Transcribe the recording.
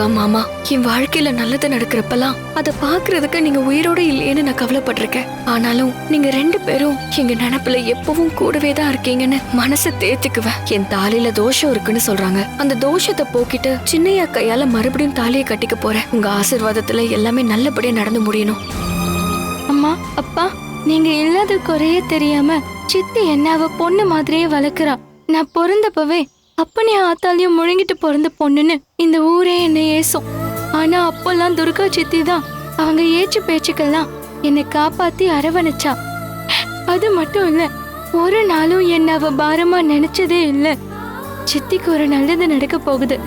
அக்கா மாமா என் வாழ்க்கையில நல்லது நடக்கிறப்பெல்லாம் அதை பாக்குறதுக்கு நீங்க உயிரோட இல்லையேன்னு நான் கவலைப்பட்டிருக்கேன். ஆனாலும் நீங்க ரெண்டு பேரும் எங்க நினப்புல எப்பவும் கூடவே தான் இருக்கீங்கன்னு மனசை தேத்துக்குவேன். என் தாலியில தோஷம் இருக்குன்னு சொல்றாங்க. அந்த தோஷத்தை போக்கிட்டு சின்னையா கையால மறுபடியும் தாலியை கட்டிக்க போறேன். உங்க ஆசீர்வாதத்துல எல்லாமே நல்லபடியா நடந்து முடியணும். அம்மா அப்பா நீங்க இல்லாத குறைய தெரியாம சித்தி என்ன அவ பொண்ணு மாதிரியே வளர்க்குறா. நான் பிறந்தப்பவே அப்பனே ஆத்தாலையும் முழுங்கிட்டு பிறந்த பொண்ணுன்னு இந்த ஊரே என்னை ஏசும். ஆனா அப்பெல்லாம் துர்கா சித்தி தான். அவங்க ஏச்சு பேச்சுக்கெல்லாம் என்னை காப்பாத்தி அரவணைச்சா. அது மட்டும் இல்ல ஒரு நாளும் என்ன அவ பாரமா நினைச்சதே இல்ல. சித்திக்கு ஒரு நல்லது நடக்க போகுது.